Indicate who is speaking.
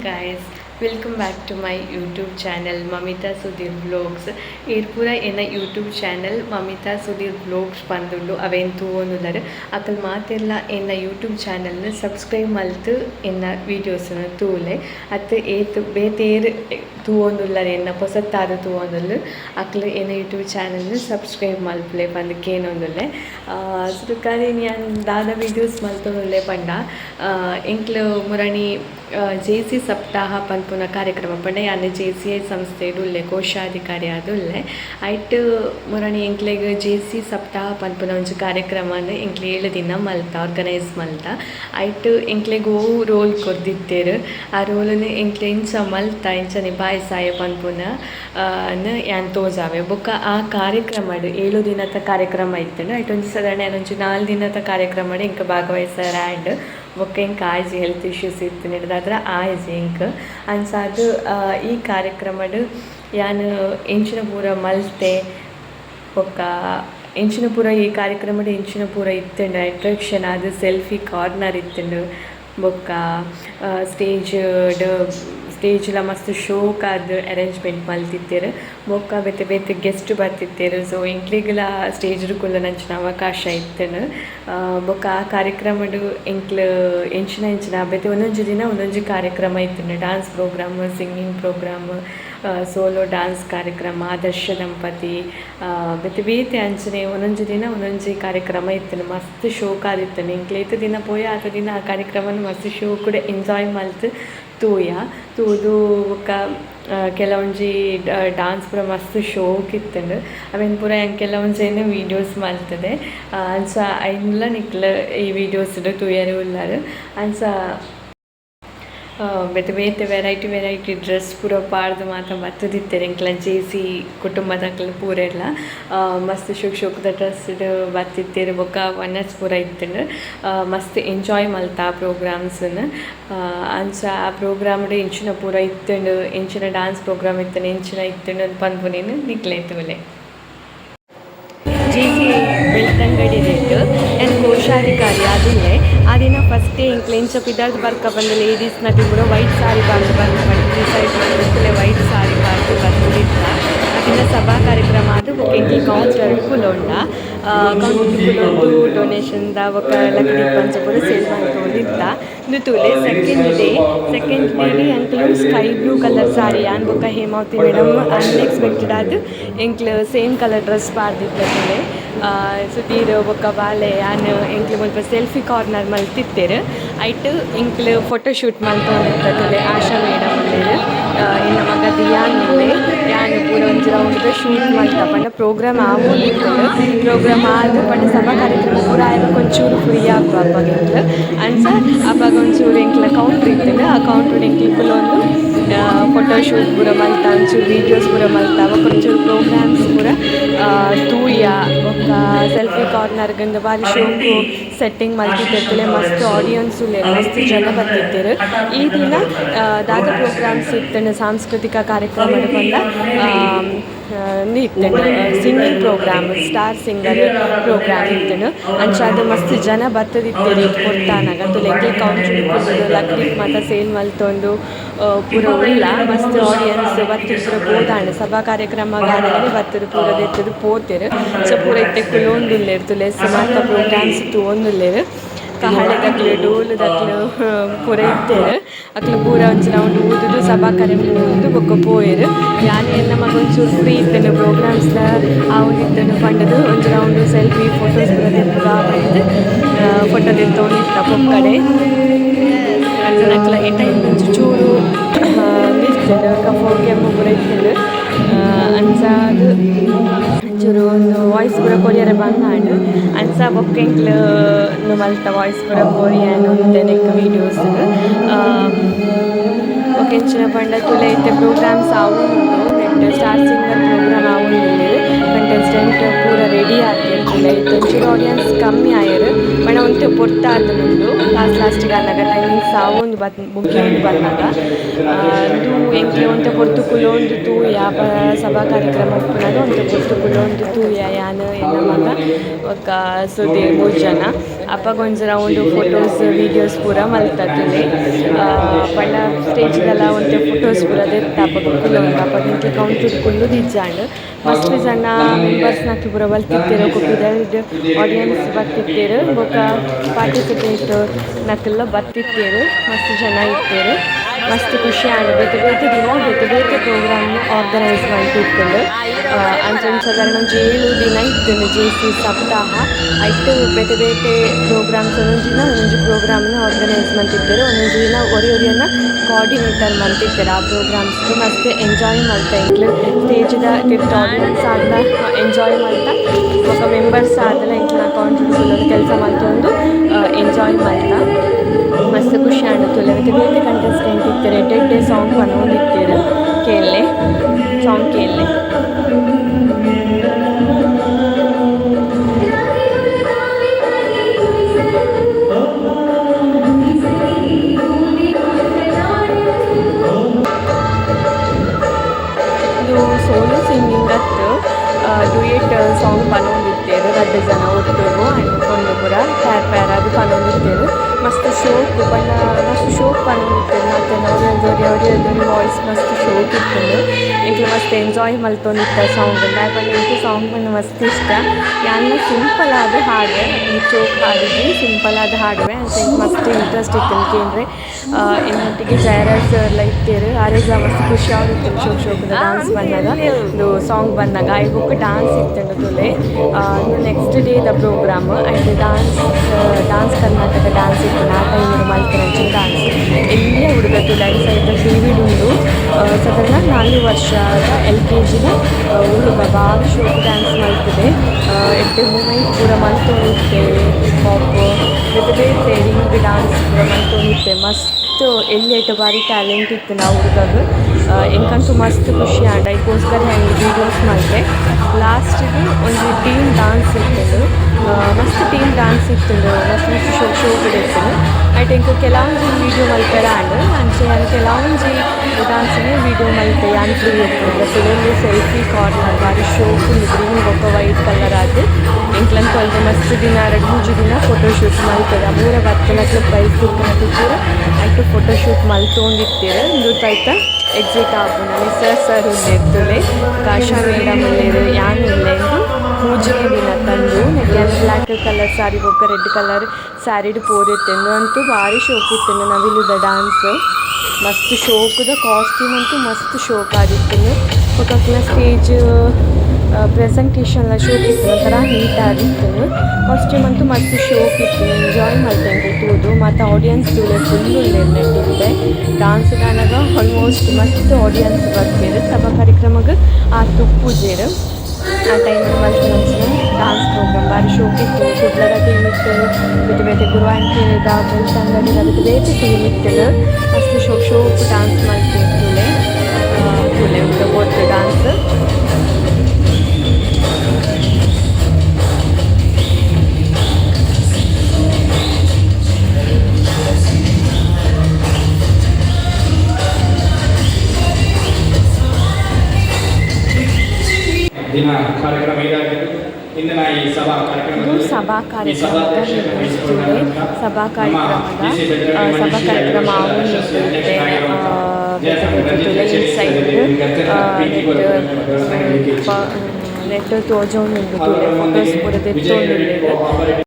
Speaker 1: guys welcome back to my youtube channel mamita sudhir vlogs ir pura ena youtube channel mamita sudhir vlogs pandullu aven ತೂವೊಂದುಲ್ಲೆರ್ Akal ಮಾತೆಲ್ಲ ಎನ್ನ YouTube ಚಾನಲ್ನ subscribe ಮಲ್ತು ಎನ್ನ ವೀಡಿಯೋಸ್ನ ತೂಲೆ ಅತ್ ಏತ್ ಬೇತೇರ್ ತೂವೊಂದುಲ್ಲರ್ ಎನ್ನ ಪೊಸತ್ತಾದ ತೂವೊಂದುಲ್ಲು. ಅಕ್ಲ್ ಎನ್ನ ಯೂಟ್ಯೂಬ್ ಚಾನಲ್ನ ಸಬ್ಸ್ಕ್ರೈಬ್ ಮಲ್ಪುಲೆ ಪಂದ್ ಕೇನೊಂದುಲ್ಲೆ ಸುಕಾರಿ ಯಾನ್ ದಾದ ವೀಡಿಯೋಸ್ ಮಲ್ತೊಂದುಲ್ಲೆ ಪಂಡ. ಎಂಕ್ಲು ಮುರಣಿ ಜೆ ಸಿ ಸಪ್ತಾಹ ಪನ್ಪುನ ಕಾರ್ಯಕ್ರಮ ಪಂಡ. ಯಾನೆ ಜೆ ಸಿ ಐ ಸಂಸ್ಥೆಡ್ ಉಲ್ಲೆ ಕೋಶಾಧಿಕಾರಿ ಆದುಲ್ಲೆ. ಐಟ್ ಮುರಣಿ ಎಂಕ್ಲೆಗ್ ಜೆ ಸಿ ಸಪ್ತಾಹ ಪನ್ಪುನ ಒಂಜಿ ಕಾರ್ಯಕ್ರಮನ್ ಎಂಕ್ಲೆ ಏಳು ದಿನ ಮಲ್ತ ಆರ್ಗನೈಸ್ ಮಲ್ತ. ಐಟ್ ಎಂಕ್ಲೆಗ್ ಓ ರೋಲ್ ಕೊರ್ದಿತ್ತೇರು. ಆ ರೋಲ್ನು ಎಂಕ್ಲೆ ಇಂಚ ಮಲ್ತ ಇಂಚ ನಿಭಾಯಿಸಾಯ ಪನ್ಪುನ ನ ಯಾನ್ ತೋಜಾವೆ ಬೊಕ್ಕ ಆ ಕಾರ್ಯಕ್ರಮಡ್ ಏಳು ದಿನದ ಕಾರ್ಯಕ್ರಮ ಇತ್ತು ಐಟ್ ಒಂಜಿ ಸಾಧಾರಣ ಒಂಜಿ ನಾಲ್ಕು ದಿನದ ಕಾರ್ಯಕ್ರಮಡ್ ಇಂಕ ಭಾಗವಹಿಸ್ತಾರೆ ಆ್ಯಂಡ್ ಬೊಕ್ಕ ಹಿಂಗೆ ಆಯ್ಜಿ ಹೆಲ್ತ್ ಇಶ್ಯೂಸ್ ಇತ್ತು ನಿಡ್ದಾದ್ರ ಆಯ್ಜಿ ಇಂಕ. ಅನ್ಸಾದು ಈ ಕಾರ್ಯಕ್ರಮ ಯಾನ್ ಇಂಚಿನ ಪೂರ ಮಲ್ತೆ, ಬೊಕ್ಕ ಇಂಚಿನ ಪೂರ ಈ ಕಾರ್ಯಕ್ರಮ ಇಂಚಿನ ಪೂರ ಇತ್ತಂಡ್ ಅಟ್ರಾಕ್ಷನ್ ಅದು ಸೆಲ್ಫಿ ಕಾರ್ನರ್ ಇತ್ತುಂಡು ಬೊಕ್ಕ ಸ್ಟೇಜ್ಡ್ ಸ್ಟೇಜ್ಲ ಮಸ್ತ್ ಶೋಕಾದ್ ಅರೇಂಜ್ಮೆಂಟ್ ಮಲ್ತಿತ್ತೆರ್. ಬೊಕ್ಕ ಬೇತೆ ಬೇತೆ ಗೆಸ್ಟ್ ಬರ್ತಿತ್ತೇರು. ಸೊ ಎಂಕ್ಲೆಗ್ಲ ಸ್ಟೇಜ್ಡ್ ಕುಲ್ಲನಂಚಿನ ಅವಕಾಶ ಇತ್ತೇನು. ಬೊಕ್ಕ ಆ ಕಾರ್ಯಕ್ರಮಡ್ ಎಂಕ್ಲ್ ಎಂಚಿನ ಎಂಚಿನ ಬೇತೆ ಒಂದೊಂದು ದಿನ ಒಂದೊಂದು ಕಾರ್ಯಕ್ರಮ ಇತ್ತು dance programme singing programme solo dance ಕಾರ್ಯಕ್ರಮ, ಆದರ್ಶ ದಂಪತಿ ಬೇತೆ ಬೇತೆ ಅಂಚನೆ ಒಂದೊಂದು ದಿನ ಒಂದೊಂದು ಕಾರ್ಯಕ್ರಮ ಇತ್ತು ಮಸ್ತ್ ಶೋಕ್ ಆದಿತ್ತು ಏತ್ ದಿನ ಪೋಯ, ಆತ ದಿನ ಆ ಕಾರ್ಯಕ್ರಮನ್ ಮಸ್ತ್ ಶೋ ಕೂಡ ಎಂಜಾಯ್ ಮಲ್ತ್ ತೂಯ. ತೂದು ಒಕ್ಕ ಕೆಲವೊಂಜಿ ಡಾನ್ಸ್ ಪೂರ ಮಸ್ತ್ ಶೋಕ್ ಇತ್ತು ಅವೇನು ಪೂರ ಹೆಂಗೆ ಕೆಲವೊಂದು ಏನು ವೀಡಿಯೋಸ್ ಮಲ್ತದೆ ಅಂಚ ಐನ್ಲ ನಿಕ್ಲ ಈ ವೀಡಿಯೋಸ್ ತೂಯರು ಉಲ್ಲಾರ್ ಅಂಚ ಬೇತೆ ವೆರೈಟಿ ವೆರೈಟಿ ಡ್ರೆಸ್ ಪೂರ ಪಾಡ್ದ್ ಮಾತ ಬತ್ತದಿತ್ತೇನೆ ಎಂಕ್ಲ ಜೇಸಿ ಪೂರ ಎಲ್ಲ ಮಸ್ತ್ ಶುಕ್ ಶುಕ್ದ ಡ್ರೆಸ್ ಬತ್ತಿತ್ತೆರ್, ಬೊಕ ವನಸ್ ಪೂರ ಇತ್ತಂಡ್. ಮಸ್ತ್ ಎಂಜಾಯ್ ಮಲ್ತ ಆ ಪ್ರೋಗ್ರಾಮ್ಸನ್ನು. ಅಂಚ ಆ ಪ್ರೋಗ್ರಾಮ್ಡು ಇಂಚಿನ ಪೂರ ಇತ್ತಂಡ್, ಇಂಚಿನ ಡಾನ್ಸ್ ಪ್ರೋಗ್ರಾಮ್ ಇತ್ತು ಇಂಚಿನ ಇತ್ತು ಪನ್ಪುನೆನ್ ನಿಕ್ಲೆ ತೂಲೆ ಜಿ ಸಿ ಬೆಳ್ತಂಗಡಿ ರೇಟ್ ಆ್ಯಂಡ್ ಕೋಶಾಧಿಕಾರಿ ಆದಿಲ್ಲೆ ಆ ಡೇ ಹಿಂಗೆ ಕ್ಲೀನ್ ಶಾಪ್ ಇದ್ದಾಗ ಬರ್ಕ ಬಂದ ಲೇಡೀಸ್ನ ಕೂಡ ವೈಟ್ ಸಾರಿ ಬಾರ್ದು ಬರ್ಕ ಬಂದು ಈ ಸೈಡ್ ಬಂದು ವೈಟ್ ಸಾರಿ ಬಾರ್ದು ಬಂದಿತ್ತ ಅದಿನ ಸಭಾ ಕಾರ್ಯಕ್ರಮ ಅದು ಎಂಕಿ ಕೌಂಟರ್ ಕುಲೋಂಡ ಕುಲೊಂದು ಡೊನೇಷನ್ದ ಒಕ್ಕ ಲಕ್ಡಿ ಪಂಚ ಕೂಡ ಸೇಲ್ ಮಾಡ್ಕೊಂಡಿದ್ದ. ನುತುಲೆ ಸೆಕೆಂಡ್ ಡೇ ಸೆಕೆಂಡ್ ಡೇಲಿ ಅಂಕ್ಲು ಸ್ಕೈ ಬ್ಲೂ ಕಲರ್ ಸಾರಿ ಆನ್ ಬೊಕ ಹೇಮಾವತಿ ಮೇಡಮ್ ಅನ್ಎಕ್ಸ್ಪೆಕ್ಟೆಡ್ ಅದು ಎಂಕ್ಲು ಸೇಮ್ ಕಲರ್ ಡ್ರೆಸ್ ಸುದೀರ್ ಬಾಲೆ, ಯಾನ್ ಎಂಕ್ಲು ಮುಲ್ಪ ಸೆಲ್ಫಿ ಕಾರ್ನರ್ ಮಲ್ತಿತ್ತೆರ್ ಐಟ್ ಎಂಕ್ಲು ಫೋಟೋ ಶೂಟ್ ಮಲ್ತೊಂದಿತ್ತಲೆ ಆಶಾ ಮೇಡಮ್ ಉಲ್ಲೆರ್ ಎನ್ನ ಮಗ ದಿಯಾನ್ ಉಲ್ಲೆ ಯಾನ್ ಪೂರ ಒಂದು ರೌಂಡ್ ಶೂಟ್ ಮಲ್ತ ಪಂಡ ಪ್ರೋಗ್ರಾಮ್ ಆಗೋದಿತ್ತು ಪ್ರೋಗ್ರಾಮ್ ಆದ ಪಂಡ ಸಭಾ ಕಾರ್ಯಕ್ರಮ ಪೂರ ಆಯ್ತು. ಒಂಚೂರು ಫ್ರೀ ಆಗುವ ಅಪ್ಪಗ ಅನ್ಸ, ಅಪ್ಪಾಗ ಒಂಚೂರು ಎಂಕ್ಲ ಕೌಂಟ್ರ್ ಇತ್ತುಂಡು ಆ ಕೌಂಟ್ರ್ ಎಂಕ್ಲು ಕುಲೊಂದು ಫೋಟೋ ಶೂಟ್ ಪೂರ ಮಲ್ತ ಒಂಚೂರು ವೀಡಿಯೋಸ್ ಪೂರ ಮಲ್ತ ಅವಕ್ಕೆ ಒಂಚೂರು ಪ್ರೋಗ್ರಾಮ್ಸ್ ಪೂರ ತೂಯ ಸೆಲ್ಫಿ ಕಾರ್ನರ್ ಗಂದ ಬಾರಿ ಶೋಕು ಸೆಟ್ಟಿಂಗ್ ಮಲ್ತಿದ್ದರೆ ಮಸ್ತ್ ಆಡಿಯನ್ಸ್ ಮಸ್ತ್ ಜನ ಬರ್ತಿದ್ದರು. ಈ ದಿನ ದಾದ ಪ್ರೋಗ್ರಾಮ್ಸ್ ಇತ್ತಂಡು ಸಾಂಸ್ಕೃತಿಕ ಕಾರ್ಯಕ್ರಮ ಬಂದ. ಇತ್ತಂಡು singing programme star singer programme ಇತ್ತಂಡು ಅಂಚಾದ ಮಸ್ತ್ ಜನ ಬತ್ತದಿತ್ತೇರಿ ಕೊಡ್ತಾನಾಗ ತುಲೆಗೆ ಕೌಂಟ್ರ್ ಕುಲ್ಲು ಲಕ್ಡಿ ಮಾತ ಸೇಲ್ ಮಲ್ತೊಂದು ಪೂರ ಉಲ್ಲ ಮಸ್ತ್ ಆಡಿಯನ್ಸ್ ಬರ್ತಿದ್ರು ಬೋದಾಂಡ್ ಸಭಾ ಕಾರ್ಯಕ್ರಮ ಗಾಡಿಯಲ್ಲಿ ಬತ್ತಿರ್ ಪೂರ ದೆತ್ತದು ಪೋತೆರ್. ಸೊ ಪೂರ ಇತ್ತೆ ಕುಲೊಂದುಲ್ಲೆರ್. ತುಲೆಸ್ ಮಾತ ಪ್ರೋಗ್ರಾಮ್ಸ್ ಒಂದು ಕಹಳೆ ದಕ್ಲು ಡೋಲ್ ದಕ್ಲು ಪೂರ ಇತ್ತೇರು ಅಕ್ಲು ಪೂರ ಒಂಜಿ ರೌಂಡ್ ಊದುದು ಸಭಾ ಕಾರ್ಯಕ್ರಮ ಒಂದು ಬೊಕ್ಕ ಪೋಯರು. ಯಾನೆ ಎನ್ನ ಮಗ ಒಂಚೂರು ಫ್ರೀ ಇತ್ತನು ಪ್ರೋಗ್ರಾಮ್ಸ್ಲ ಆವೊಂದಿತ್ತನು ಪಂಡದು. ಒಂಜಿ ರೌಂಡ್ ಸೆಲ್ಫಿ ಫೋಟೋಸ್ ಪೂರ ಬಂದು ಫೋಟೋ ದೆತ್ತೊಂದಿತ್ತ ಪೊಕ್ಕಡೆ. ಅಕ್ಲ ಈ ಟೈಮ್ ಒಂಚೂರು ಚೂರು ನಿಲ್ತೇನೆ ಕಫ ಕೆಮ್ಮು ಪೂರ ಇತ್ತೇನೆ ಅಂಚಾದ್ ಒಂಚೂರು ಒಂದು ವಾಯ್ಸ್ ಪೂರ ಕೊರಿಯರೆ ಬಂದಾಂಡ್ ಅಂಚ ಬೊಕ್ಕೆಂಕ್ಲು ಮಲ್ತ ವಾಯ್ಸ್ ಪೂರ ಕೊರಿಯನ್ ಉಂತೆ ನೆಕ್ ವೀಡಿಯೋಸ್ ಬೊಕ್ಕ ಎಂಚಿನ ಪಂಡ ತುಲೆ ಇತ್ತೆ ಪ್ರೋಗ್ರಾಮ್ಸ್ ಆವೊಂದುಂಡು ನೆಟ್ ಸ್ಟಾರ್ ಸಿಂಗರ್ ಪ್ರೋಗ್ರಾಮ್ ಆವೊಂದುಲ್ಲೆರ್ ರೆಡಿ ಆತೇರ್ ತುಲೆ ಇತ್ತೆ ಒಂಚೂರು ಆಡಿಯನ್ಸ್ ಕಮ್ಮಿ ಆಯೆರ್. ಪಂಡ ಒಂತೆ ಪೊರ್ತ ಆತುಂಡು ಲಾಸ್ಟ್ ಲಾಸ್ಟಿಗೆ ಆದಾಗ ಟೈಮಿಂಗ್ಸ್ ಆವೊಂದು ಬತ್ ಬುಕ್ಕಿಂಗ್ ಬಂದಾಗ ತೂ ಎಂಕೆ ಒಂತೆ ಪೊರ್ತು ಕುಲೊಂದು ತೂ ಯಾಪ ಸಭಾ ಕಾರ್ಯಕ್ರಮ ಉಪ್ಪುನಗ ಒಂತೆ ಪೊರ್ತು ಕುಲೊಂದು ತೂ ಯಾನ್ ಎನ್ನ ಮಗ ಒಕ್ಕ ಸುದೀರ್ ಮೂರು ಜನ. ಅಪ್ಪಗೊಂದು ಒಂದು ಫೋಟೋಸ್ ವೀಡಿಯೋಸ್ ಪೂರ ಮಲ್ತದ್ದುಲೆ ಪಂಡ ಸ್ಟೇಜ್ಗೆಲ್ಲ ಒಂತೆ ಫೋಟೋಸ್ ಪೂರ ದೆತ್ತ ಅಪ್ಪ ಕುಲೊಂದು ಉಂಡು ಅಪ್ಪ ನಿಂತ್ಲಿ ಕೌಂಟ್ ಕುಲ್ಲು ದಿಜ್ಜಾಂಡ್ ಮಸ್ತ್ ಜನ ಮೆಂಬರ್ಸ್ ನಕ್ಲು ಪೂರ ಬಲ್ತಿತ್ತೇರು ಕುಪ್ಪಿದ ಆಡಿಯನ್ಸ್ ಬರ್ತಿತ್ತೇರು ಬೊಕ ಪಾರ್ಟಿಸಿಪೇಟ್ ನಕ್ಲೆಲ್ಲ ಬರ್ತಿತ್ತೇರು ಮಸ್ತ್ ಜನ ಇತ್ತೇರು ಮಸ್ತ್ ಖುಷಿ ಆಗಬೇಕು ಬೇಕಿದ್ದು ನೋಡಬೇಕು ಪ್ರೋಗ್ರಾಮ್ ಪ್ರೋಗ್ರಾಮ್ನ ಆರ್ಗನೈಸ್ ಮಾಡ್ತಿರ್ತೇವೆ ಅಂಚಿನ ಸಾಧಾರಣ ಒಂಜಿ ಏಳು ದಿನ ಇತ್ತು ಜೆ ಸಿ ಸಪ್ತಾಹ. ಐಟು ಬೇತೆ ಬೇತೆ ಪ್ರೋಗ್ರಾಮ್ಸ್ ಒಂದೊಂದು ದಿನ ಒಂದೊಂದು ಪ್ರೋಗ್ರಾಮ್ನ ಆರ್ಗನೈಸ್ ಮಾಡ್ತಿರ್ತಾರೆ. ಒಂದೊಂದು ದಿನ ಒರಿ ಒರಿಯನ್ನು ಕೋಆರ್ಡಿನೇಟರ್ ಮಾಡ್ತಿರ್ತಾರೆ ಆ ಪ್ರೋಗ್ರಾಮ್ಸ್ ಮಸ್ತ್ ಎಂಜಾಯ್ ಮಾಡ್ತಾ ಸ್ಟೇಜ್ ದ ಟಿಫ್ಟ್ ಆಡಿಯನ್ಸ್ ಆದ ಎಂಜಾಯ್ ಮಾಡ್ತಾ, ಒಬ್ಬ ಮೆಂಬರ್ಸ್ ಆದಲ್ಲ ಇಂಕ್ಲ ಕೆಲಸ ಮಾಡ್ಕೊಂಡು ಎಂಜಾಯ್ ಮಾಡ್ತಾ. ಮಸ್ತ್ ಖುಷಿ ಆಡುತ್ತಲ್ಲ ಬೇತೆ ಬೇರೆ ಕಂಟೆಸ್ಟೆಂಟ್ ಇರ್ತಾರೆ. ಎಡ್ಡೆ ಸಾಂಗ್ ಪನೊಂದಿತ್ತೇರು ಕೇಳಲೆ. ಸಾಂಗ್ ಕೇಳಲೆ. ಇದು ಸೋಲು ಸಿಂಗಿಂಗ್ ಅತ್ತು ಡುಯೆಟ್ ಸಾಂಗ್ ಪನೊಂದಿತ್ತೇರು ರಡ್ಡು ಜನ ಒಟ್ಟು ಅನ್ಕೊಂಡು ಪೂರ ಪ್ಯಾರ್ ಪ್ಯಾರ್ ಅದು ಪನೊಂದಿತ್ತೇರು ಮಸ್ತ್ ಶೋಕ್ ಬಣ್ಣ ಮಸ್ತ್ ಶೋಕ್ ಪನೊಂದಿತ್ತೇರು ಮತ್ತು ಅವ್ರಿ ಅವ್ರಿ ಅದೊಂದು ವಾಯ್ಸ್ ಮಸ್ತ್ ಶೋಕ್ ಇತ್ತು. ಇಂಕ್ಲು ಮಸ್ತ್ ಎಂಜಾಯ್ ಮಲ್ತೊಂದಿತ್ತ ಸಾಂಗ್ ದಾಯಪಂಡ ಇಂಕು ಸಾಂಗ್ ಪಂಡ ಮಸ್ತ್ ಇಷ್ಟ. ಯಾನ್ನ ಸಿಂಪಲ್ ಆದ ಹಾಡು ಈ ಚೋಕ್ ಹಾಡಿದ್ವಿ ಸಿಂಪಲ್ ಆದ ಹಾಡುವೆ ಅಂತ ಮಸ್ತ್ ಇಂಟ್ರೆಸ್ಟ್ ಇತ್ತು ಏಕೆಂದರೆ ಇನ್ನೊಟ್ಟಿಗೆ ಜಯರಾಜ್ ಸರ್ ಎಲ್ಲ ಇತ್ತೇರು ಆರೇಜ ಮಸ್ತ್ ಖುಷಿ ಆಗಿತ್ತು ಶೋಕ್ ಶೋಕದ ಡಾನ್ಸ್ ಬಂದಾಗ. ಇದು ಸಾಂಗ್ ಬಂದಾಗ ಐ ಬುಕ್ ಡಾನ್ಸ್ ಇತ್ತು ತುಲೆ next day the program and dance dance Karnataka dance ಇತ್ತು ಆ ಟೈಮಿಗೆ ಮಲ್ತಿರಂಚಿನ ಡಾನ್ಸ್ ಎಲ್ಲಿಯ ಹುಡುಗ ತುಲೆ ಸಹಿತ ಡೇವಿಡ್ ಉಂಡು ಸಾಧಾರಣ ನಾಲ್ಕು ವರ್ಷದ ಎಲ್ ಕೆ ಜಿನ ಹುಡುಗ ಭಾಳ ಶೋಕ್ ಡ್ಯಾನ್ಸ್ ಮಾಡ್ತದೆ ಎಡ್ಡೆ ಮೂಮೆಂಟ್ ಪೂರ ಮಲ್ತೊಂಡಿರ್ತೇವೆ ಪಾಪ್ ಬೇತೆ ಬೇರೆ ಹಿಂಗೆ ಡ್ಯಾನ್ಸ್ ಪೂರ ಮಲ್ತೊಂಡಿರ್ತೇವೆ ಮಸ್ತ್ ಎಲ್ಲಿ ಎಟ್ಟು ಬಾರಿ ಟ್ಯಾಲೆಂಟ್ ಇತ್ತು ನಾವು ಹುಡುಗಾಗ ಎಂಕಂತೂ ಮಸ್ತ್ ಖುಷಿ ಆಂಡ ಇದಕ್ಕೋಸ್ಕರ ಹೆಂಗೆ ವೀಡಿಯೋಸ್ ಮಾಡಿದೆ ಲಾಸ್ಟಿಗೆ ಒಂದು ಟೀಮ್ ಡಾನ್ಸ್ ಇತ್ತು ಮಸ್ತ್ ಟೀಮ್ ಡಾನ್ಸ್ ಇತ್ತು ಮಸ್ತ್ ಮಸ್ತ್ ಶೋ ಶೋ ಕೂಡ ಇತ್ತು ಐಟ್ ಇಂಕ ಕೆಲವೊಂದು ವೀಡಿಯೋ ಮಲ್ಪೆರ ಆಂಡ್ ಅಂಚೆ ನಾನು ಕೆಲವೊಂಜಿ ಡಾನ್ಸ್ನೇ ವೀಡಿಯೋ ಮಲ್ಪೆ ಯಾನ್ ಫ್ರೀ ಇರ್ತದೆ ಸುಲಲ್ಲಿ ಸೆಲ್ಫಿ ಕಾರ್ನರ್ ಬಾರಿ ಶೋ ಫುಲ್ ಗ್ರೀನ್ ಬೊಕ್ಕ ವೈಟ್ ಕಲರ್ ಆದ್ ಇಂಕ್ಲನ್ ಕೊಲ್ದೆ ಮಸ್ತ್ ದಿನ ಎರಡು ಮೂಜು ದಿನ ಫೋಟೋಶೂಟ್ ಮಲ್ತದ ಮೂರ ಬತ್ತನಕ್ಲು ಪ್ರೈಸ್ ತಿಕ್ಕನಕ್ಕೆ ಪೂರ ಆಯ್ತು ಫೋಟೋಶೂಟ್ ಮಲ್ತೊಂದಿತ್ತೀರ ಇಂದು ಆಯ್ತಾ ಎಕ್ಸಿಟ್ ಆಪುನ ಸರ್ ಸರ್ ಎದ್ದುಲೆ ಕಾಶ ಮೇಡಮ್ ಉಳ್ಳೇರು ಯಾನ್ ಉಳ್ಳೆಂದು ಪೂಜೆಗೆ ದಿನ ತಂದು ನೆಕ್ಕೆಲ್ಲ ಬ್ಲ್ಯಾಕ್ ಕಲರ್ ಸ್ಯಾರಿ ಬೊಕ್ಕ ರೆಡ್ ಕಲರ್ ಸ್ಯಾರಿಡ್ ಪೋರಿತ್ತೆಂದು ಅಂತೂ ಭಾರಿ ಶೋಕ್ ಇತ್ತೆಂದು ನವಿಲುದ ಡಾನ್ಸ್ ಮಸ್ತ್ ಶೋಕದ ಕಾಸ್ಟ್ಯೂಮ್ ಅಂತೂ ಮಸ್ತ್ ಶೋಕ್ ಆಗಿತ್ತು ಒಕ್ಕಲ ಸ್ಟೇಜ್ ಪ್ರೆಸೆಂಟೇಷನ್ ಶೋಕ್ ಇತ್ತು ಒಂಥರ ನೀಟ್ ಆಗಿತ್ತು. ಕಾಸ್ಟ್ಯೂಮ್ ಅಂತೂ ಮಸ್ತ್ ಶೋಕ್ ಇತ್ತು ಎಂಜಾಯ್ ತೂದು ಮತ್ತು ಆಡಿಯನ್ಸ್ ತುಳೆ ಫುಲ್ ನೆಟ್ಟಿದೆ ಡಾನ್ಸ್ ಗಾನಾಗ ಆಲ್ಮೋಸ್ಟ್ ಮಸ್ತ್ ಆಡಿಯನ್ಸ್ ಬರ್ತೀರಿ ಸಭಾ ಕಾರ್ಯಕ್ರಮಕ್ಕೆ ಆ ತುಪ್ಪುಜೇರು ಆ ಟೈಮ್ ಮಸ್ತ್ ಮಂಚಿನ ಡಾನ್ಸ್ ಪ್ರೋಗ್ರಾಮ್ ಭಾರಿ ಶೋಕ್ ಇತ್ತು ಕುಡ್ಲದ ಟೀಮ್ ಇತ್ತು ಬೇತೆ ಬೇತೆ ಗುರುವಾಂಟಿದ ಬೆಳ್ತಂಗಡಿದ ಬೇತೆ ಬೇತೆ ಟೀಮ್ ಇತ್ತು ಮಸ್ತ್ ಶೋಕ್ ಶೋಕ್ ಡಾನ್ಸ್ ಮಾಡ್ತೀವಿ ಕೂಲೆ ಕೂಲೆ ಗೊತ್ತು ಡಾನ್ಸ್
Speaker 2: ದಿನ ಕಾರ್ಯಕ್ರಮ ಇದಾಗಿದ್ದು ಇಂದಿನ ಈ ಸಭಾ ಕಾರ್ಯಕ್ರಮ
Speaker 1: ಇದು ಸಭಾ ಕಾರ್ಯಕ್ರಮದ ನಿರ್ವಹಿಸುತ್ತಿದೆ ಸಭಾ ಕಾರ್ಯಕ್ರಮದ ಸಭಾ ಕಾರ್ಯಕ್ರಮ ನೆಟ್ ತೋಜೋಂಡು ಫೋಟೋಸ್